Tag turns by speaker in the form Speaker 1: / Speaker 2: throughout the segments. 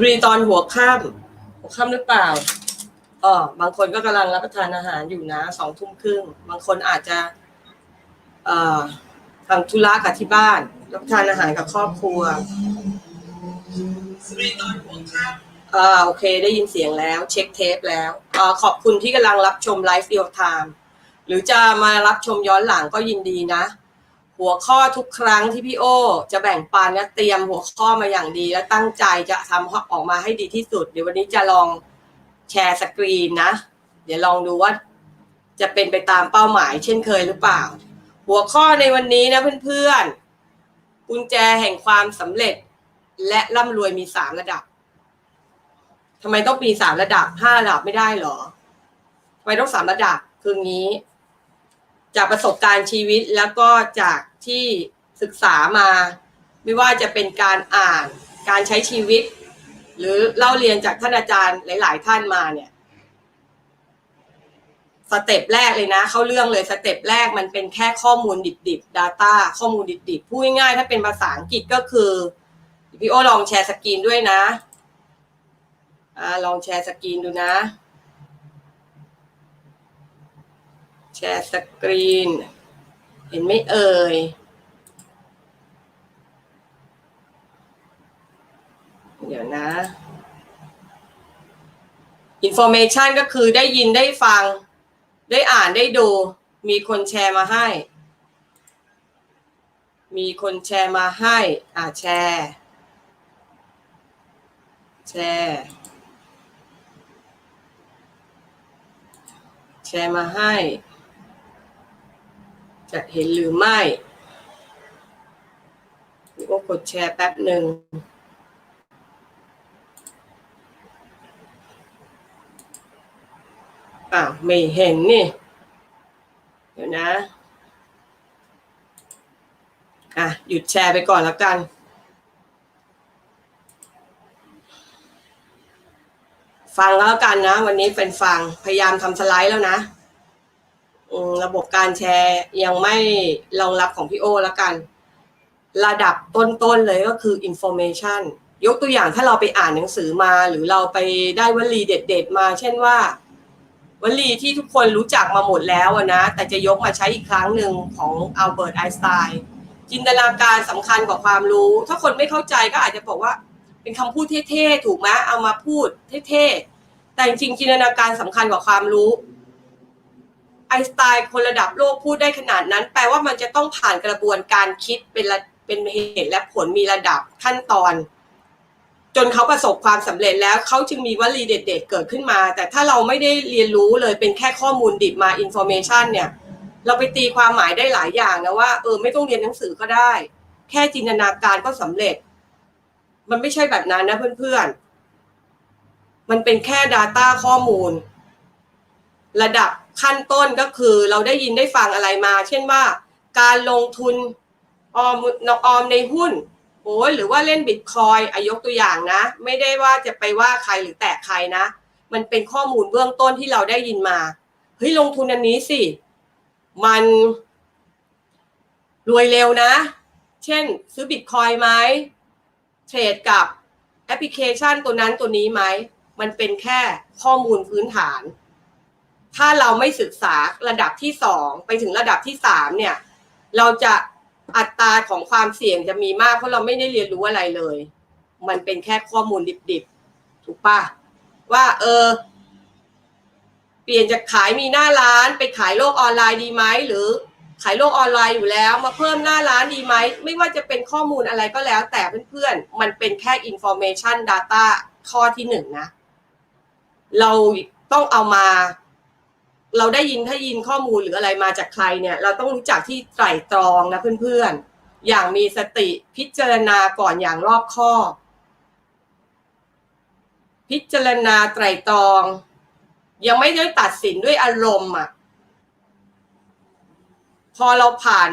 Speaker 1: บรีตอนหัวค่ำหัวค่ำหรือเปล่าอ๋อบางคนก็กำลังรับประทานอาหารอยู่นะสองทุ่มครึ่งบางคนอาจจะเอ่อทำธุระกับที่บ้าน รับประทานอาหารกับครอบครัวสบรีตอนหัวค่ำอ่าโอเค ได้ยินเสียงแล้ว เช็คเทปแล้วอ่าขอบคุณที่กำลังรับชมไลฟ์เดีย t ไทม์หรือจะมารับชมย้อนหลังก็ยินดีนะ หัวข้อทุกครั้งที่พี่โอ จะแบ่งปันและเตรียมหัวข้อมาอย่างดี และตั้งใจจะทำออกมาให้ดีที่สุด เดี๋ยววันนี้จะลองแชร์สกรีนนะ เดี๋ยวลองดูว่าจะเป็นไปตามเป้าหมายเช่นเคยหรือเปล่า หัวข้อในวันนี้นะเพื่อนๆกุญแจแห่งความสำเร็จ และร่ำรวยมีสามระดับทำไมต้องมีสามระดับห้าระดับไม่ได้เหรอทำไมต้องสามระดับคืองี้ จากประสบการณ์ชีวิตแล้วก็จากที่ศึกษามา ไม่ว่าจะเป็นการอ่านการใช้ชีวิต หรือเล่าเรียนจากท่านอาจารย์หลาย ๆ ท่านมาเนี่ยสเต็ปแรกเลยนะเข้าเรื่องเลยสเต็ปแรกมันเป็นแค่ข้อมูลดิบๆ Data ข้อมูลดิบๆพูดง่ายๆถ้าเป็นภาษาอังกฤษก็คือพี่โอลองแชร์สกรีนด้วยนะอ่าลองแชร์สกรีนดูนะ แชร์สกรีน เห็นไหมเอ่ย เดี๋ยวนะ information ก็คือได้ยินได้ฟัง ได้อ่านได้ดู มีคนแชร์มาให้ มีคนแชร์มาให้ อ่าแชร์ แชร์ แชร์มาให้ จะเห็นหรือไม่นี่ก็กดแชร์แป๊บหนึ่งอ้าวไม่เห็นนี่ เดี๋ยวนะ อะ หยุดแชร์ไปก่อนแล้วกัน ฟังแล้วกันนะ วันนี้เป็นฟัง พยายามทำสไลด์แล้วนะ ระบบการแชร์ยังไม่รองรับของพี่โอแล้วกัน ระดับต้นๆเลยก็คือ information ยกตัวอย่างถ้าเราไปอ่านหนังสือมาหรือเราไปได้วลีเด็ด ๆ มา เช่นว่าวลีที่ทุกคนรู้จักมาหมดแล้วนะแต่จะยกมาใช้อีกครั้งหนึ่งของอัลเบิร์ตไอน์สไตน์จินตนาการสำคัญกว่าความรู้ ถ้าคนไม่เข้าใจก็อาจจะบอกว่า เป็นคำพูดเท่ๆถูกไหมเอามาพูดเท่ๆแต่จริงจินตนาการสำคัญกว่าความรู้ ไอสไตน์คนระดับโลกพูดได้ขนาดนั้น แปลว่ามันจะต้องผ่านกระบวนการคิดเป็นระเป็นเหตุและผลมีระดับขั้นตอน จนเขาประสบความสำเร็จแล้วเขาจึงมีวลีเด็ด ๆ เกิดขึ้นมา แต่ถ้าเราไม่ได้เรียนรู้เลยเป็นแค่ข้อมูลดิบมาอินโฟเมชันเนี่ยเราไปตีความหมายได้หลายอย่างนะว่าเออไม่ต้องเรียนหนังสือก็ได้ แค่จินตนาการก็สำเร็จ มันไม่ใช่แบบนั้นนะเพื่อนๆมันเป็นแค่ Data ข้อมูล ระดับ ขั้นต้นก็คือเราได้ยินได้ฟังอะไรมา เช่นว่าการลงทุนออมออมในหุ้นโอ้หรือว่าเล่นบิตคอยอายกตัวอย่างนะ ไม่ได้ว่าจะไปว่าใครหรือแตะใครนะ มันเป็นข้อมูลเบื้องต้นที่เราได้ยินมาเฮ้ยลงทุนอันนี้สิ มันรวยเร็วนะ เช่น ซื้อบิตคอยไหมเทรดกับแอปพลิเคชันตัวนั้นตัวนี้ไหม มันเป็นแค่ข้อมูลพื้นฐาน ถ้าเราไม่ศึกษาระดับที่สองไปถึงระดับที่สามเนี่ย เราจะอัตราของความเสี่ยงจะมีมาก เพราะเราไม่ได้เรียนรู้อะไรเลย มันเป็นแค่ข้อมูลดิบๆ ถูกปะว่า เออ เปลี่ยนจากขายมีหน้าร้านไปขายโลกออนไลน์ดีไหมหรือขายโลกออนไลน์อยู่แล้ว มาเพิ่มหน้าร้านดีไหมไม่ว่าจะเป็นข้อมูลอะไรก็แล้ว แต่เพื่อนๆ มันเป็นแค่ information data ข้อที่หนึ่งนะ เราต้องเอามา เราได้ยินถ้ายินข้อมูลหรืออะไรมาจากใครเนี่ย เราต้องรู้จักที่ไตร่ตรองนะเพื่อนๆ อย่างมีสติพิจารณาก่อนอย่างรอบคอบพิจารณาไตรตรอง ยังไม่ได้ตัดสินด้วยอารมณ์อะ พอเราผ่าน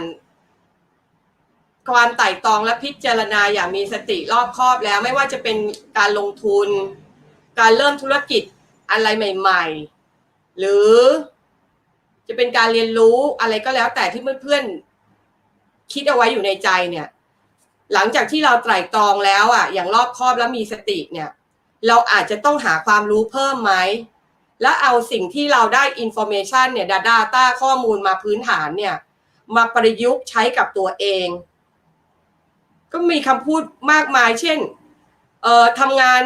Speaker 1: ความไต่ตรองและพิจารณาอย่างมีสติรอบคอบแล้ว ไม่ว่าจะเป็นการลงทุน การเริ่มธุรกิจอะไรใหม่ ๆ หรือจะเป็นการเรียนรู้อะไรก็แล้ว แต่ที่เพื่อนๆคิดเอาไว้อยู่ในใจเนี่ย หลังจากที่เราไตร่ตรองแล้วอะ อย่างรอบคอบแล้วมีสติเนี่ย เราอาจจะต้องหาความรู้เพิ่มไหมและเอาสิ่งที่เราได้ information เนี่ยด data ข้อมูลมาพื้นฐานเนี่ย มาประยุกต์ใช้กับตัวเอง ก็มีคำพูดมากมาย เช่น เอ่อทำงาน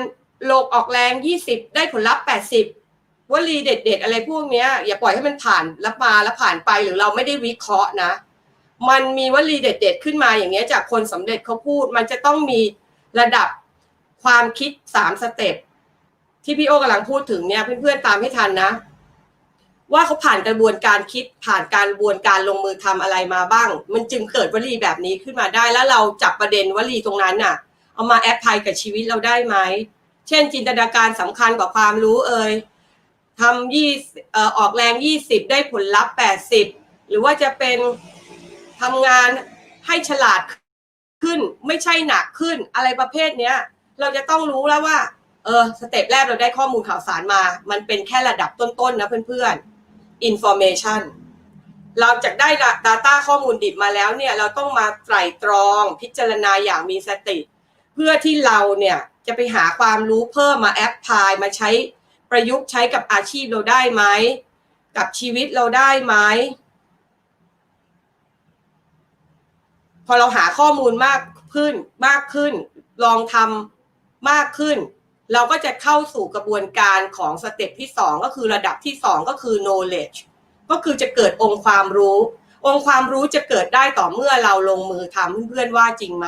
Speaker 1: โลกออกแรง 20 ได้ผลลัพธ์ 80 วลีเด็ด ๆ อะไรพวกเนี้ย อย่าปล่อยให้มันผ่านแล้วมาแล้วผ่านไปหรือเราไม่ได้วิเคราะห์นะ มันมีวลีเด็ด ๆ ขึ้นมาอย่างเงี้ยจากคนสำเร็จเขาพูด มันจะต้องมีระดับความคิดสามสเต็ปที่พี่โอกำลังพูดถึงเนี่ยเพื่อนๆตามให้ทันนะ ว่าเขาผ่านกระบวนการคิดผ่านการบวนการลงมือทำอะไรมาบ้าง มันจึงเกิดวลีแบบนี้ขึ้นมาได้ แล้วเราจับประเด็นวลีตรงนั้นน่ะ เอามาแอพพลายกับชีวิตเราได้ไหมเช่น จินตนาการสำคัญกว่าความรู้เอ่ย ทำยี่ออกแรงยี่สิบได้ผลลัพธ์แปดสิบหรือว่าจะเป็นทำงานให้ฉลาดขึ้นไม่ใช่หนักขึ้นอะไรประเภทเนี้ย เราจะต้องรู้แล้วว่า เออสเต็ปแรกเราได้ข้อมูลข่าวสารมา มันเป็นแค่ระดับต้นๆนะเพื่อนๆ information เราจากได้ Data ข้อมูลดิบมาแล้วเนี่ย เราต้องมาไตร่ตรองพิจารณาอย่างมีสติ เพื่อที่เราเนี่ยจะไปหาความรู้เพิ่มมาแอปพลายมาใช้ ประยุกต์ใช้กับอาชีพเราได้ไหมกับชีวิตเราได้ไหมพอเราหาข้อมูลมากขึ้นมากขึ้น ลองทำมากขึ้น เราก็จะเข้าสู่กระบวนการของสเต็ปที่สองก็คือระดับที่สองก็คือ knowledge ก็คือจะเกิดองค์ความรู้ องค์ความรู้จะเกิดได้ต่อเมื่อเราลงมือทำเพื่อนๆว่าจริงไหม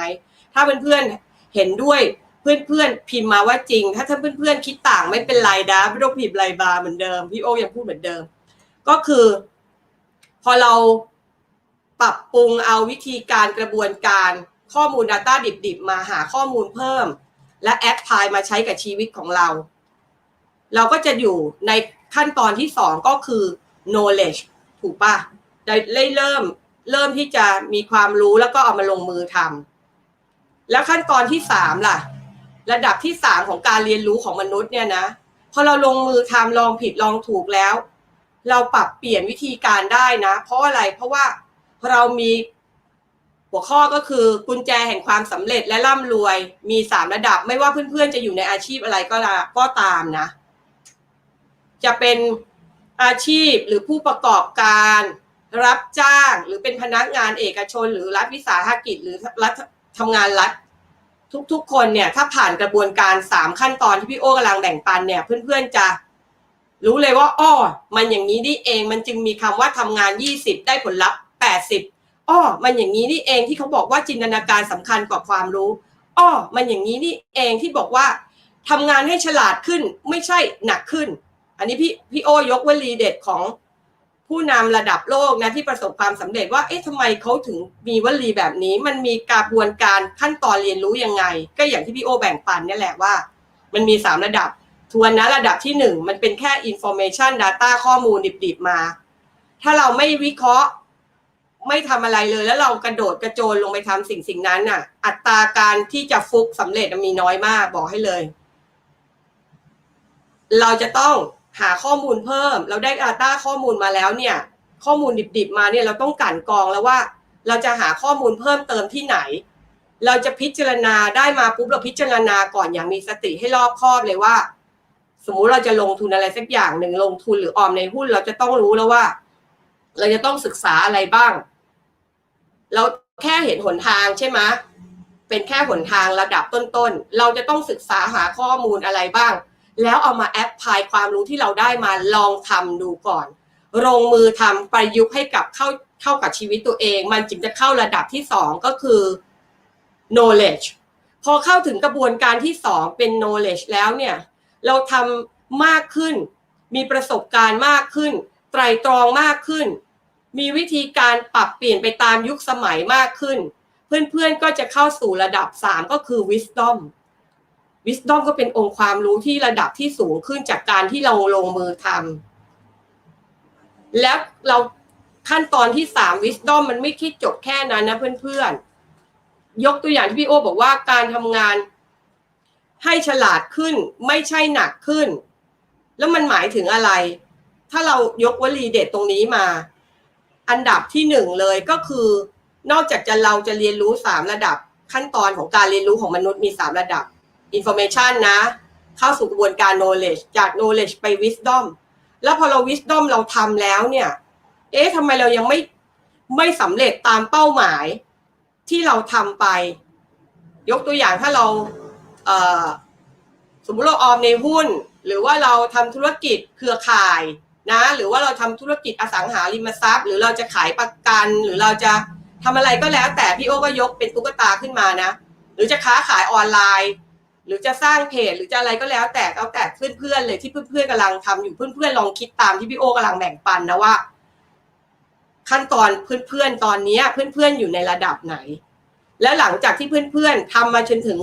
Speaker 1: ถ้าเพื่อนๆเห็นด้วย เพื่อนๆพิมพ์มาว่าจริง ถ้าท่านเพื่อนๆคิดต่างไม่เป็นไรนะไม่ต้องพิมพ์ไรบาร์เหมือนเดิมพี่โอยังพูดเหมือนเดิม ก็คือ พอเราปรับปรุงเอาวิธีการกระบวนการข้อมูล Data ดิบๆ มาหาข้อมูลเพิ่ม และแอปพลายมาใช้กับชีวิตของเรา เราก็จะอยู่ในขั้นตอนที่สองก็คือ knowledge ถูกปะได้เริ่มเริ่มที่จะมีความรู้แล้วก็เอามาลงมือทำแล้วขั้นตอนที่สามล่ะ ระดับที่สามของการเรียนรู้ของมนุษย์เนี่ยนะพอเราลงมือทำลองผิดลองถูกแล้ว เราปรับเปลี่ยนวิธีการได้นะ เพราะอะไรเพราะว่าเรามีหัวข้อก็คือกุญแจแห่งความสำเร็จและร่ำรวย มีสามระดับไม่ว่าเพื่อนๆ จะอยู่ในอาชีพอะไรก็ลก็ตามนะ จะเป็นอาชีพหรือผู้ประกอบการ รับจ้างหรือเป็นพนักงานเอกชน หรือรัฐวิสาหกิจหรือรัฐทำงานรัฐ ทุกๆ คนเนี่ยถ้าผ่านกระบวนการสามขั้นตอนที่พี่โอ้กำลังแบ่งปันเนี่ยเพื่อนๆจะรู้เลยว่าอ้อมันอย่างนี้นี่เองมันจึงมีคำว่าทำงานยี่สิบได้ผลลัพธ์แปดสิบอ้อมันอย่างนี้นี่เองที่เขาบอกว่าจินตนาการสำคัญกว่าความรู้อ้อมันอย่างนี้นี่เองที่บอกว่าทำงานให้ฉลาดขึ้นไม่ใช่หนักขึ้น อันนี้พี่พี่โอยกวลีเด็ดของ ผู้นำระดับโลกนะที่ประสบความสำเร็จว่าเอ๊ะทำไมเขาถึงมีวลีแบบนี้ มันมีกระบวนการขั้นตอนเรียนรู้ยังไง ก็อย่างที่พี่โอแบ่งปันนี่แหละว่า มันมีสามระดับทวนนะระดับที่หนึ่งมันเป็นแค่ information data ข้อมูลดิบๆมา ถ้าเราไม่วิเคราะห์ไม่ทำอะไรเลย แล้วเรากระโดดกระโจนลงไปทำสิ่งสิ่งนั้นน่ะ อัตราการที่จะฟุกสำเร็จมีน้อยมากบอกให้เลย เราจะต้อง หาข้อมูลเพิ่ม เราได้ Data ข้อมูลมาแล้วเนี่ย ข้อมูลดิบๆมาเนี่ยเราต้องกั่นกองแล้วว่า เราจะหาข้อมูลเพิ่มเติมที่ไหน เราจะพิจารณาได้มาปุ๊บเราพิจารณาก่อนอย่างมีสติให้รอบคอบเลยว่า สมมุติเราจะลงทุนอะไรสักอย่างหนึ่งลงทุนหรือออมในหุ้นเราจะต้องรู้แล้วว่า เราจะต้องศึกษาอะไรบ้าง เราแค่เห็นหนทางใช่ไหมเป็นแค่หนทางระดับต้นๆ เราจะต้องศึกษาหาข้อมูลอะไรบ้าง แล้วเอามาแอปพลายความรู้ที่เราได้มาลองทำดูก่อนลงมือทำประยุกต์ให้กับเข้าเข้ากับชีวิตตัวเอง มันจึงจะเข้าระดับที่สองก็คือ knowledge พอเข้าถึงกระบวนการที่สองเป็น knowledge แล้วเนี่ย เราทำมากขึ้น มีประสบการณ์มากขึ้น ไตรตรองมากขึ้น มีวิธีการปรับเปลี่ยนไปตามยุคสมัยมากขึ้น เพื่อนๆก็จะเข้าสู่ระดับสามก็คือ wisdom wisdom ก็เป็นองค์ความรู้ที่ระดับที่สูงขึ้นจากการที่เราลงมือทำแล้วเราขั้นตอนที่สาม wisdom มันไม่คิดจบแค่นั้นนะเพื่อนๆ ยกตัวอย่างที่พี่โอบอกว่าการทำงานให้ฉลาดขึ้นไม่ใช่หนักขึ้น แล้วมันหมายถึงอะไร ถ้าเรายกวลีเด็ดตรงนี้มา อันดับที่หนึ่งเลยก็คือนอกจากจะเราจะเรียนรู้สามระดับ ขั้นตอนของการเรียนรู้ของมนุษย์มีสามระดับ information นะ เข้าสู่กระบวนการ knowledge จาก knowledge ไป wisdom แล้วพอเรา wisdom เราทำแล้วเนี่ย เอ๊ะทำไมเรายังไม่ไม่สำเร็จตามเป้าหมายที่เราทำไป ยกตัวอย่างถ้าเราเสมมุติเราออมในหุ้น หรือว่าเราทำธุรกิจเครือข่ายนะหรือว่าเราทำธุรกิจอสังหาริมทรัพย์ หรือเราจะขายประกันหรือเราจะทำอะไรก็แล้ว แต่พี่โอ้ก็ยกเป็นตุ๊กตาขึ้นมานะ หรือจะค้าขายออนไลน์ หรือจะสร้างเพจหรือจะอะไรก็แล้ว แต่แล้วแต่เพื่อนๆเลยที่เพื่อนๆกำลังทำอยู่เพื่อนๆลองคิดตามที่พี่โอกำลังแบ่งปันนะว่า ขั้นตอนเพื่อนๆตอนนี้เพื่อนๆอยู่ในระดับไหน แล้วหลังจากที่เพื่อนๆทำมาจนถึง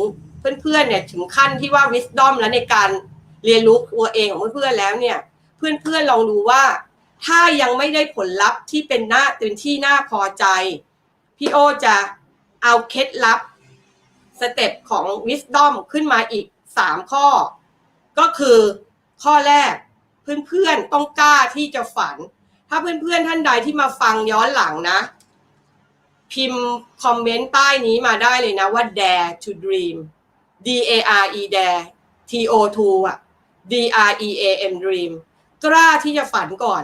Speaker 1: เพื่อนๆเนี่ยถึงขั้นที่ว่า wisdom แล้วในการเรียนรู้ตัวเองของเพื่อนๆแล้วเนี่ย เพื่อนๆลองดูว่า ถ้ายังไม่ได้ผลลัพธ์ที่เป็นหน้าเป็นที่น่าพอใจพี่โอจะเอาเคล็ดลับ สเต็ปของ wisdom ขึ้นมาอีก 3 ข้อ ก็คือข้อแรกเพื่อนๆต้องกล้าที่จะฝัน ถ้าเพื่อนๆท่านใดที่มาฟังย้อนหลังนะ พิมพ์คอมเมนต์ใต้นี้มาได้เลยนะว่า dare to dream D A R E dare T O 2อะ D R E A M dream กล้าที่จะฝันก่อน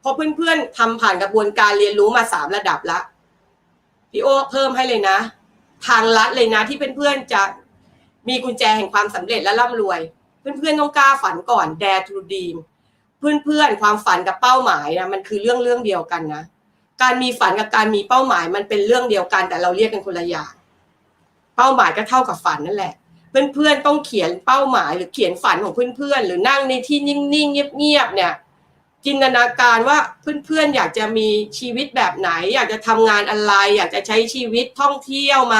Speaker 1: เพราะเพื่อนๆทำผ่านกระบวนการเรียนรู้มาสามระดับละพี่โอเพิ่มให้เลยนะ ทางลัดเลยนะที่เพื่อนๆจะมีกุญแจแห่งความสำเร็จและร่ำรวย เพื่อนๆต้องกล้าฝันก่อน dare to dream เพื่อนๆความฝันกับเป้าหมายนะมันคือเรื่องเรื่องเดียวกันนะการมีฝันกับการมีเป้าหมายมันเป็นเรื่องเดียวกัน แต่เราเรียกกันคนละอย่างเป้าหมายก็เท่ากับฝันนั่นแหละ เพื่อนๆต้องเขียนเป้าหมายหรือเขียนฝันของเพื่อนๆหรือนั่งในที่นิ่งๆเงียบๆเนี่ย จินตนาการว่าเพื่อนๆอยากจะมีชีวิตแบบไหน อยากจะทำงานอะไร อยากจะใช้ชีวิตท่องเที่ยวไหม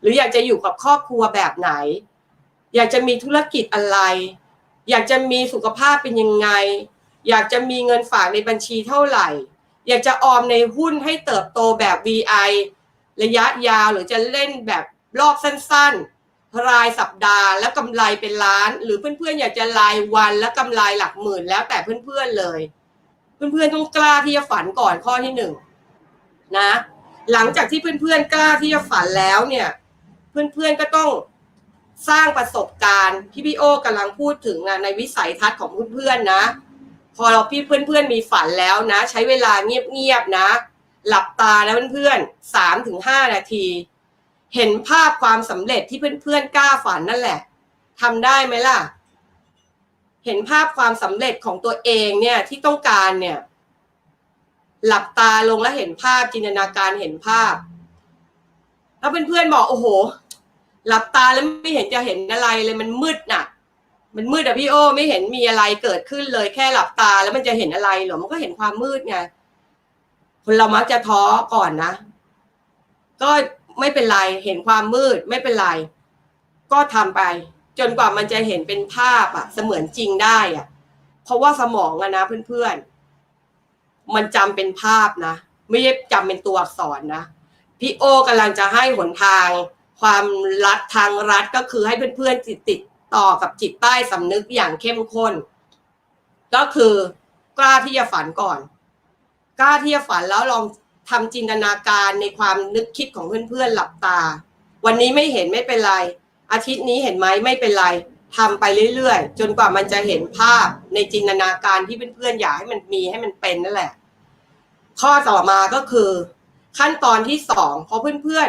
Speaker 1: หรืออยากจะอยู่กับครอบครัวแบบไหน อยากจะมีธุรกิจอะไร อยากจะมีสุขภาพเป็นยังไง อยากจะมีเงินฝากในบัญชีเท่าไหร่ อยากจะออมในหุ้นให้เติบโตแบบ VI ระยะยาวหรือจะเล่นแบบรอบสั้นๆ รายสัปดาห์แล้วกำไรเป็นล้าน หรือเพื่อนๆอยากจะรายวันแล้วกำไรหลักหมื่นแล้วแต่เพื่อนๆเลย เพื่อนๆต้องกล้าที่จะฝันก่อนข้อที่หนึ่งนะ หลังจากที่เพื่อนๆกล้าที่จะฝันแล้วเนี่ย เพื่อนๆก็ต้องสร้างประสบการณ์ที่พี่โอกำลังพูดถึงนะในวิสัยทัศน์ของเพื่อนๆนะ พอเราพี่เพื่อนๆมีฝันแล้วนะ ใช้เวลาเงียบๆนะ หลับตานะเพื่อนๆสามถึงห้านาที เห็นภาพความสำเร็จที่เพื่อนๆกล้าฝันนั่นแหละทำได้ไหมล่ะ เห็นภาพความสำเร็จของตัวเองเนี่ยที่ต้องการเนี่ย หลับตาลงแล้วเห็นภาพจินตนาการเห็นภาพ แล้วเพื่อนๆบอกโอ้โห หลับตาแล้วไม่เห็นจะเห็นอะไรเลยมันมืดน่ะมันมืดอะพี่โอไม่เห็นมีอะไรเกิดขึ้นเลยแค่หลับตาแล้วมันจะเห็นอะไรหรอมันก็เห็นความมืดไงคนเรามักจะท้อก่อนนะ ก็ ไม่เป็นไร เห็นความมืดไม่เป็นไร ก็ทำไป จนกว่ามันจะเห็นเป็นภาพอะเสมือนจริงได้อะเพราะว่าสมองอะนะเพื่อนๆ มันจำเป็นภาพนะ ไม่ใช่จำเป็นตัวอักษรนะพี่โอกำลังจะให้หนทาง ความรัดทางรัดก็คือให้เพื่อนๆติดติดต่อกับจิตใต้สำนึกอย่างเข้มข้น ก็คือกล้าที่จะฝันก่อน กล้าที่จะฝันแล้วลอง ทำจินตนาการในความนึกคิดของเพื่อนๆหลับตา วันนี้ไม่เห็นไม่เป็นไร อาทิตย์นี้เห็นไหมไม่เป็นไรทำไปเรื่อยๆ จนกว่ามันจะเห็นภาพในจินตนาการที่เพื่อนๆอยากให้มันมีให้มันเป็นนั่นแหละ ข้อต่อมาก็คือ ขั้นตอนที่สองพอเพื่อน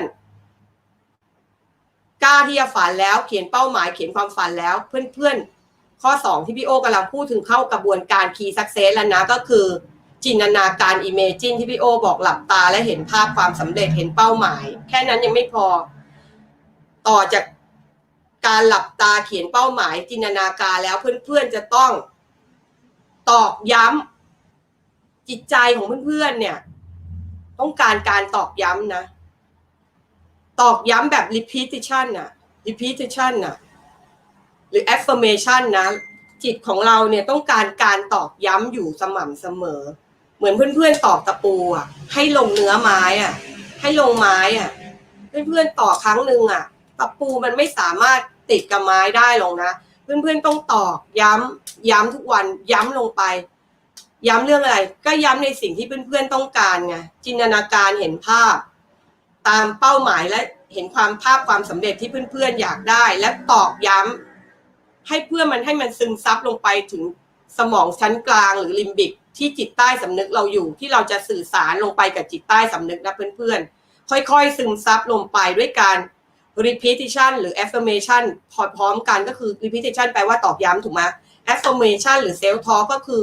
Speaker 1: ๆกล้าที่จะฝันแล้วเขียนเป้าหมายเขียนความฝันแล้วเพื่อนๆข้อสองที่พี่โอกำลังพูดถึงเข้ากระบวนการ key success แล้วนะก็คือ จินตนาการ imagine ที่พี่โอบอกหลับตาและเห็นภาพความสำเร็จเห็นเป้าหมาย แค่นั้นยังไม่พอ ต่อจากการหลับตาเขียนเป้าหมาย จินตนาการแล้วเพื่อนๆจะต้อง ตอกย้ำจิตใจของเพื่อนๆเนี่ย ต้องการการตอกย้ำนะ ตอกย้ำแบบ repetition น่ะ repetition น่ะหรือ affirmation นะจิตของเราเนี่ยต้องการการตอกย้ำอยู่สม่ำเสมอ เหมือนเพื่อนๆตอกตะปูอะ ให้ลงเนื้อไม้อะ ให้ลงไม้อะ เพื่อนๆตอกครั้งหนึ่งอะ ตะปูมันไม่สามารถติดกับไม้ได้หรอกนะ เพื่อนๆต้องตอกย้ำย้ำทุกวันย้ำลงไป ย้ำเรื่องอะไร ก็ย้ำในสิ่งที่เพื่อนๆต้องการไงจินตนาการเห็นภาพ ตามเป้าหมายและเห็นความภาพความสำเร็จที่เพื่อนๆอยากได้ และตอกย้ำให้เพื่อมันให้มันซึมซับลงไปถึง สมองชั้นกลางหรือลิมบิกที่จิตใต้สำนึกเราอยู่ที่เราจะสื่อสารลงไปกับจิตใต้สำนึกนะเพื่อนๆ ค่อยๆ ซึมซับลงไปด้วยการ repetition หรือ affirmation พอพร้อมกันก็คือ repetition แปลว่าตอกย้ำถูกไหม affirmation หรือ self talk ก็คือ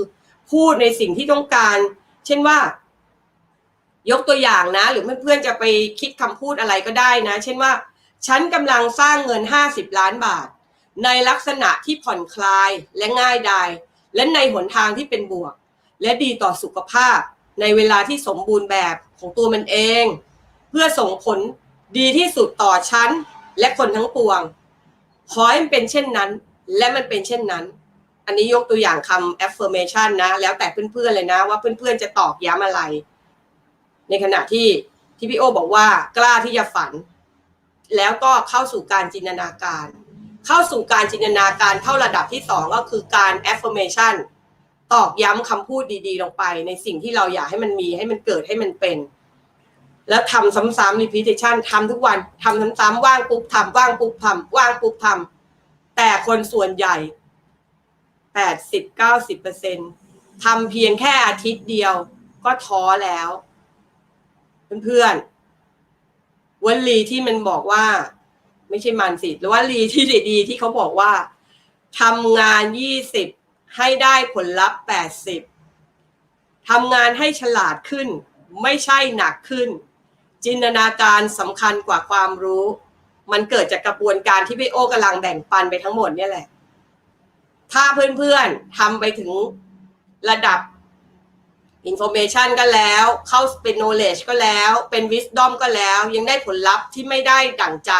Speaker 1: พูดในสิ่งที่ต้องการ เช่นว่า ยกตัวอย่างนะ หรือเพื่อนๆจะไปคิดคำพูดอะไรก็ได้นะ เช่นว่า ฉันกำลังสร้างเงิน 50 ล้านบาท ในลักษณะที่ผ่อนคลายและง่ายดาย และในหนทางที่เป็นบวก และดีต่อสุขภาพ ในเวลาที่สมบูรณ์แบบของตัวมันเอง เพื่อส่งผลดีที่สุดต่อฉันและคนทั้งปวง ขอให้มันเป็นเช่นนั้น และมันเป็นเช่นนั้น อันนี้ยกตัวอย่างคำ affirmation นะ แล้วแต่เพื่อนๆเลยนะ ว่าเพื่อนๆจะตอกย้ำอะไร ในขณะที่ที่พี่โอบอกว่ากล้าที่จะฝัน แล้วก็เข้าสู่การจินตนาการ เข้าสู่การจินตนาการเข้าระดับที่สองก็คือการ affirmation ตอกย้ำคำพูดดีๆ ลงไป ในสิ่งที่เราอยากให้มันมีให้มันเกิดให้มันเป็น แล้วทำซ้ำๆ repetition ทำทุกวันทำซ้ำๆว่างปุ๊บทำว่างปุ๊บทำว่างปุ๊บทำแต่คนส่วนใหญ่แปดสิบเก้าสิบเปอร์เซ็นทำเพียงแค่อาทิตย์เดียวก็ท้อแล้ว เพื่อนๆวลีที่มันบอกว่า ไม่ใช่มันสิหรือว่าลีที่ดีที่เขาบอกว่าทำงานยี่สิบให้ได้ผลลัพธ์แปดสิบทำงานให้ฉลาดขึ้น ไม่ใช่หนักขึ้น จินตนาการสำคัญกว่าความรู้ มันเกิดจากกระบวนการที่พี่โอกำลังแบ่งปันไปทั้งหมดเนี่ยแหละ ถ้าเพื่อนๆทำไปถึงระดับ information ก็แล้ว เข้าเป็น knowledge ก็แล้ว เป็น wisdom ก็แล้ว ยังได้ผลลัพธ์ที่ไม่ได้ดั่งใจ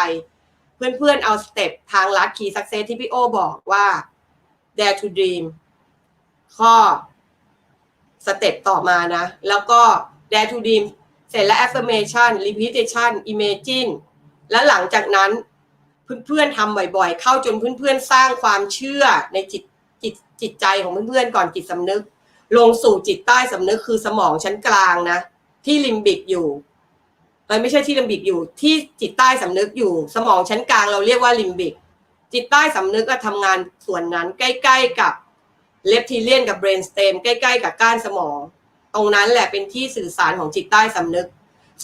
Speaker 1: เพื่อนๆเอาสเต็ปทางลัด key success ที่พี่โอบอกว่า dare to dream ข้อสเต็ปต่อมานะ แล้วก็ dare to dream เสร็จแล้ว affirmation repetition imagine แล้วหลังจากนั้นเพื่อนๆทำบ่อยๆ เข้าจนเพื่อนๆ สร้างความเชื่อในจิตจิตจิตใจของเพื่อนๆ ก่อนจิตสำนึก ลงสู่จิตใต้สำนึกคือสมองชั้นกลางนะ ที่ลิมบิกอยู่ เอ้ยไม่ใช่ที่ลิมบิกอยู่ ที่จิตใต้สำนึกอยู่ สมองชั้นกลางเราเรียกว่าลิมบิก จิตใต้สำนึกก็ทำงานส่วนนั้น ใกล้ ๆกับเลปทีเลียนกับเบรนสเตมใกล้ ๆ กับก้านสมอง ตรงนั้นแหละเป็นที่สื่อสารของจิตใต้สำนึก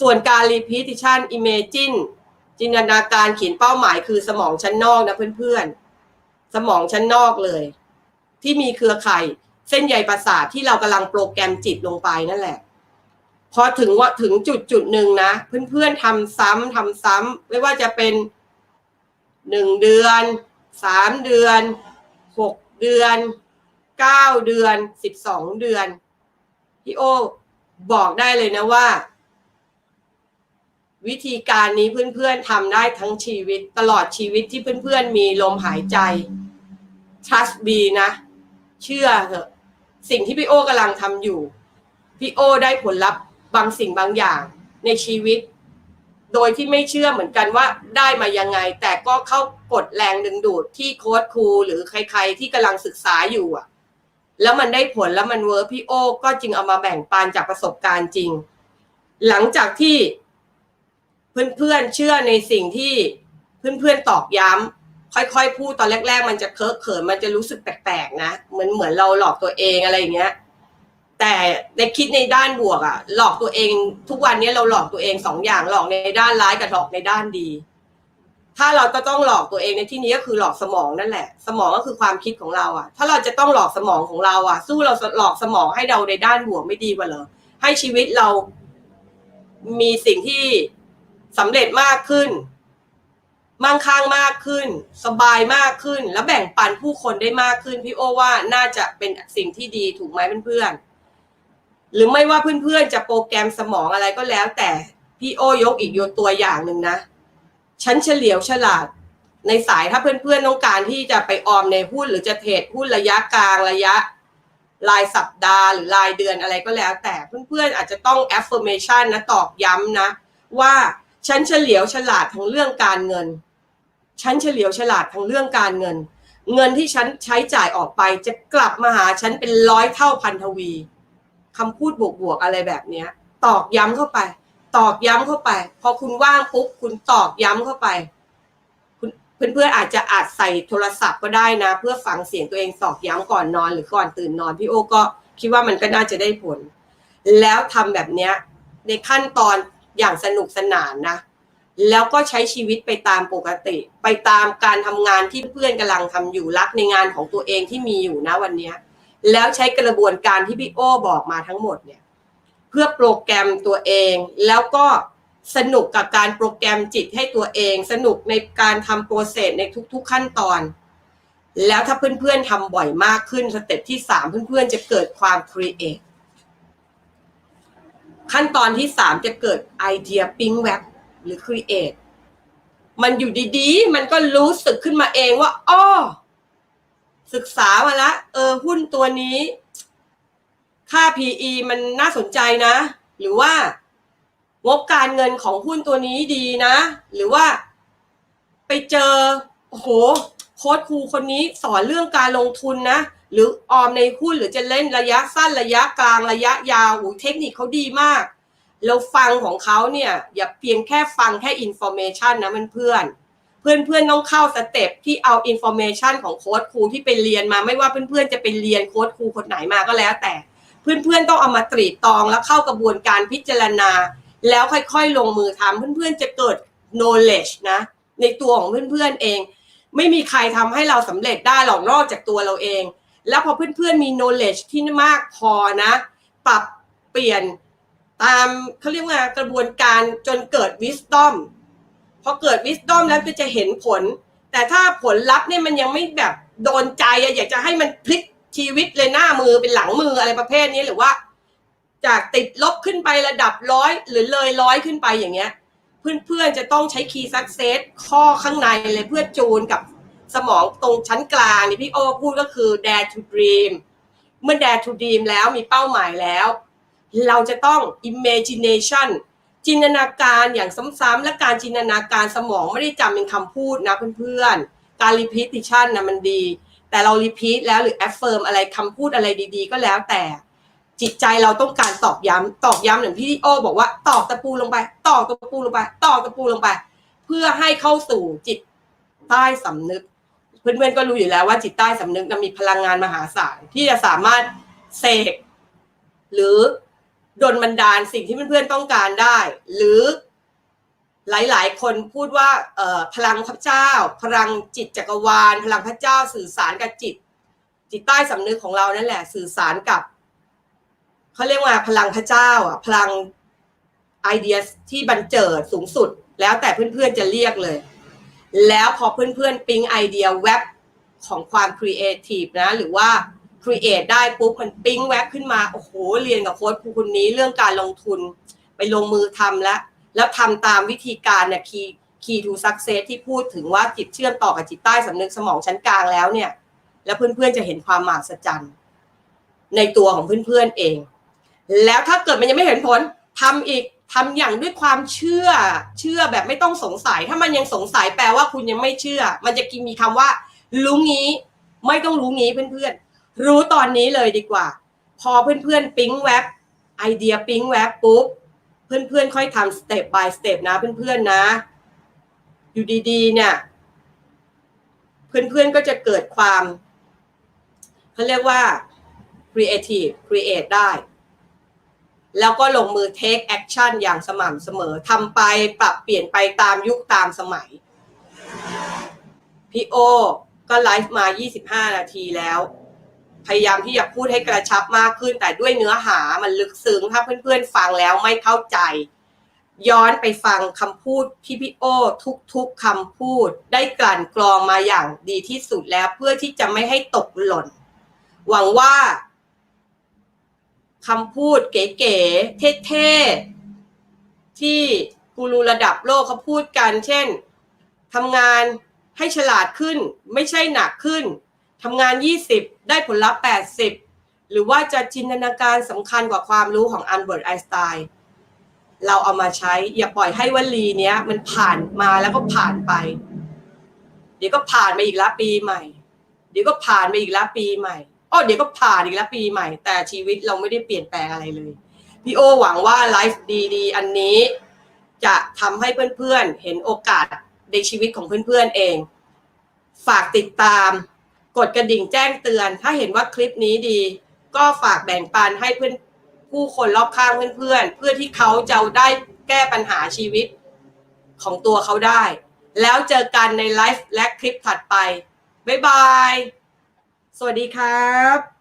Speaker 1: ส่วนการ repetition imagine จินตนาการเขียนเป้าหมายคือสมองชั้นนอกนะเพื่อนๆ สมองชั้นนอกเลย ที่มีเครือข่ายเส้นใยประสาทที่เรากำลังโปรแกรมจิตลงไปนั่นแหละ พอถึงว่าถึงจุดจุดหนึ่งนะ เพื่อนๆทำซ้ำทำซ้ำไม่ว่าจะเป็นหนึ่งเดือนสามเดือนหกเดือนเก้าเดือนสิบสองเดือนพี่โอบอกได้เลยนะว่า วิธีการนี้เพื่อนๆทำได้ทั้งชีวิตตลอดชีวิตที่เพื่อนๆมีลมหายใจ trust me นะ เชื่อเถอะ สิ่งที่พี่โอกำลังทำอยู่ พี่โอได้ผลลัพธ์ บางสิ่งบางอย่างในชีวิต โดยที่ไม่เชื่อเหมือนกันว่าได้มายังไง แต่ก็เข้ากดแรงดึงดูดที่โค้ดครูหรือใคร ๆ ที่กำลังศึกษาอยู่อะแล้วมันได้ผลแล้วมันเวิร์พี่โอก็จึงเอามาแบ่งปันจากประสบการณ์จริง หลังจากที่เพื่อนๆเชื่อในสิ่งที่เพื่อนๆตอกย้ำค่อยๆพูดตอนแรก ๆ มันจะเคอะเขินมันจะรู้สึกแปลกๆนะเหมือนเหมือนเราหลอกตัวเองอะไรอย่างเงี้ย แต่ในคิดในด้านบวกอะหลอกตัวเอง ทุกวันนี้เราหลอกตัวเองสองอย่างหลอกในด้านร้ายกับหลอกในด้านดี ถ้าเราจะต้องหลอกตัวเองในที่นี้ก็คือหลอกสมองนั่นแหละ สมองก็คือความคิดของเราอะถ้าเราจะต้องหลอกสมองของเราอะสู้เราหลอกสมองให้เราในด้านบวกไม่ดีกว่าเหรอให้ชีวิตเรามีสิ่งที่สำเร็จมากขึ้น มั่งคั่งมากขึ้น สบายมากขึ้น และแบ่งปันผู้คนได้มากขึ้น พี่โอว่าน่าจะเป็นสิ่งที่ดีถูกไหมเพื่อนๆ หรือไม่ว่าเพื่อนๆจะโปรแกรมสมองอะไรก็แล้ว แต่พี่โอยกอีกยตัวอย่างหนึ่งนะฉันเฉลียวฉลาดในสายถ้าเพื่อนๆต้องการที่จะไปออมในหุ้นหรือจะเทรดหุ้นระยะกลางระยะรายสัปดาห์หรือรายเดือนอะไรก็แล้ว แต่เพื่อนๆอาจจะต้อง affirmation นะตอกย้ำนะ ว่าฉันเฉลียวฉลาดทั้งเรื่องการเงิน ฉันเฉลียวฉลาดทั้งเรื่องการเงิน เงินที่ฉันใช้จ่ายออกไปจะกลับมาหาฉันเป็นร้อยเท่าพันทวี คำพูดบวกๆอะไรแบบเนี้ย ตอกย้ำเข้าไป ตอกย้ำเข้าไป พอคุณว่างปุ๊บคุณตอกย้ำเข้าไปเพื่อนๆอาจจะอาจใส่โทรศัพท์ก็ได้นะ เพื่อฟังเสียงตัวเองตอกย้ำก่อนนอนหรือก่อนตื่นนอนพี่โอก็คิดว่ามันก็น่าจะได้ผล แล้วทำแบบเนี้ยในขั้นตอนอย่างสนุกสนานนะ แล้วก็ใช้ชีวิตไปตามปกติ ไปตามการทำงานที่เพื่อนกำลังทำอยู่รักในงานของตัวเองที่มีอยู่นะวันนี้ แล้วใช้กระบวนการที่พี่โอ้บอกมาทั้งหมดเนี่ย เพื่อโปรแกรมตัวเอง แล้วก็สนุกกับการโปรแกรมจิตให้ตัวเอง สนุกในการทำโปรเซสในทุก ๆ ขั้นตอน แล้วถ้าเพื่อนๆทำบ่อยมากขึ้นสเต็ปที่สามเพื่อนๆจะเกิดความครีเอทขั้นตอนที่สามจะเกิดไอเดียปิ๊งแวบหรือครีเอทมันอยู่ดีๆ มันก็รู้สึกขึ้นมาเองว่าอ้อ ศึกษามาละเออหุ้นตัวนี้ ค่า PE มันน่าสนใจนะ หรือว่างบการเงินของหุ้นตัวนี้ดีนะ หรือว่าไปเจอโอ้โหโค้ชครูคนนี้สอนเรื่องการลงทุนนะ หรือออมในหุ้นหรือจะเล่นระยะสั้นระยะกลางระยะยาวโอ้เทคนิคเขาดีมาก เราฟังของเขาเนี่ย อย่าเพียงแค่ฟังแค่อินโฟเมชันนะเพื่อนเพื่อน เพื่อนๆต้องเข้าสเต็ปที่เอาอินโฟเมชันของโค้ชครูที่ไปเรียนมาไม่ว่าเพื่อนๆจะไปเรียนโค้ชครูคนไหนมาก็แล้ว แต่เพื่อนๆต้องเอามาตรีตองแล้วเข้ากระบวนการพิจารณา แล้วค่อยๆลงมือทำเพื่อนๆจะเกิด knowledge นะ ในตัวของเพื่อนๆเอง ไม่มีใครทำให้เราสำเร็จได้หรอกนอกจากตัวเราเอง แล้วพอเพื่อนๆมี knowledge ที่มากพอนะ ปรับเปลี่ยนตามเขาเรียกว่ากระบวนการจนเกิด wisdom พอเกิด wisdom แล้วก็จะเห็นผล แต่ถ้าผลลัพธ์เนี่ยมันยังไม่แบบโดนใจอะอยากจะให้มันพลิกชีวิตเลยหน้ามือเป็นหลังมืออะไรประเภทนี้หรือว่า จากติดลบขึ้นไประดับร้อยหรือเลยร้อยขึ้นไปอย่างเงี้ย เพื่อนๆจะต้องใช้ key success ข้อข้างในเลยเพื่อจูนกับสมองตรงชั้นกลางนี่พี่โอพูดก็คือ dare to dream เมื่อ dare to dream แล้วมีเป้าหมายแล้ว เราจะต้อง imagination จินตนาการอย่างซ้ำๆและการจินตนาการสมองไม่ได้จำเป็นคำพูดนะเพื่อนๆ การ repetition นะมันดี แต่เรา repeat แล้วหรือ affirm อะไรคำพูดอะไรดีๆ ก็แล้วแต่ จิตใจเราต้องการตอกย้ำตอกย้ำเหมือนพี่โอบอกว่าตอกตะปูลงไป ตอกตะปูลงไปตอกตะปูลงไป เพื่อให้เข้าสู่จิตใต้สำนึก เพื่อนๆก็รู้อยู่แล้วว่าจิตใต้สำนึกนะมีพลังงานมหาศาลที่จะสามารถเสกหรือ ดลบันดาลสิ่งที่เพื่อนๆต้องการได้ หรือหลายๆ คนพูดว่าพลังพระเจ้า พลังจิตจักรวาล พลังพระเจ้าสื่อสารกับจิต จิตใต้สำนึกของเรานั่นแหละ สื่อสารกับเขาเรียกว่าพลังพระเจ้าอะพลังไอเดียที่บันเจิดสูงสุด แล้วแต่เพื่อนๆจะเรียกเลย แล้วพอเพื่อนๆปิ๊งไอเดียแว็บของความครีเอทีฟนะ หรือว่า ครีเอทได้ปุ๊บมันปิ๊งแว็บขึ้นมาโอ้โหเรียนกับโค้ชครูคนนี้เรื่องการลงทุนไปลงมือทำแล้ว แล้วทำตามวิธีการเนี่ย key key to success ที่พูดถึงว่าจิตเชื่อมต่อกับจิตใต้สำนึกสมองชั้นกลางแล้วเนี่ย แล้วเพื่อนๆจะเห็นความมหัศจรรย์ในตัวของเพื่อนๆเอง แล้วถ้าเกิดมันยังไม่เห็นผลทำอีกทำอย่างด้วยความเชื่อเชื่อแบบไม่ต้องสงสัย ถ้ามันยังสงสัยแปลว่าคุณยังไม่เชื่อ มันจะมีคำว่ารู้งี้ ไม่ต้องรู้งี้เพื่อนๆ รู้ตอนนี้เลยดีกว่า พอเพื่อนๆปิ๊งแว็บไอเดียปิ๊งแว็บปุ๊บ เพื่อนๆค่อยทำสเต็ป by สเต็ปนะเพื่อนๆนะ อยู่ดีๆ เนี่ย เพื่อนๆก็จะเกิดความเขาเรียกว่า creative create ได้ แล้วก็ลงมือ take action อย่างสม่ำเสมอทำไปปรับเปลี่ยนไปตามยุคตามสมัย พี่โอ ก็ไลฟ์มา 25 นาทีแล้ว พยายามที่จะพูดให้กระชับมากขึ้น แต่ด้วยเนื้อหามันลึกซึ้งถ้าเพื่อนๆฟังแล้วไม่เข้าใจ ย้อนไปฟังคำพูดที่พี่โอทุกๆคำพูด ได้กลั่นกรองมาอย่างดีที่สุดแล้วเพื่อที่จะไม่ให้ตกหล่น หวังว่าคำพูดเก๋ๆเท่ๆที่กูรูระดับโลกเขาพูดกัน เช่นทำงานให้ฉลาดขึ้น ไม่ใช่หนักขึ้น ทำงาน 20 ได้ผลลัพธ์ 80 หรือว่าจะจินตนาการสำคัญกว่าความรู้ของอันเบิร์ตไอน์สไตน์เราเอามาใช้ อย่าปล่อยให้วลีเนี้ยมันผ่านมาแล้วก็ผ่านไป เดี๋ยวก็ผ่านไปอีกละปีใหม่ เดี๋ยวก็ผ่านไปอีกละปีใหม่อ้อเดี๋ยวก็ผ่านอีกละปีใหม่ แต่ชีวิตเราไม่ได้เปลี่ยนแปลงอะไรเลยพี่โอหวังว่าไลฟ์ดีๆ อันนี้จะทำให้เพื่อนๆเห็นโอกาสในชีวิตของเพื่อนๆเอง ฝากติดตาม กดกระดิ่งแจ้งเตือน ถ้าเห็นว่าคลิปนี้ดี ก็ฝากแบ่งปันให้เพื่อนผู้คนรอบข้างเพื่อนๆ เพื่อที่เขาจะได้แก้ปัญหาชีวิตของตัวเขาได้ แล้วเจอกันในไลฟ์และคลิปถัดไป บ๊ายบาย สวัสดีครับ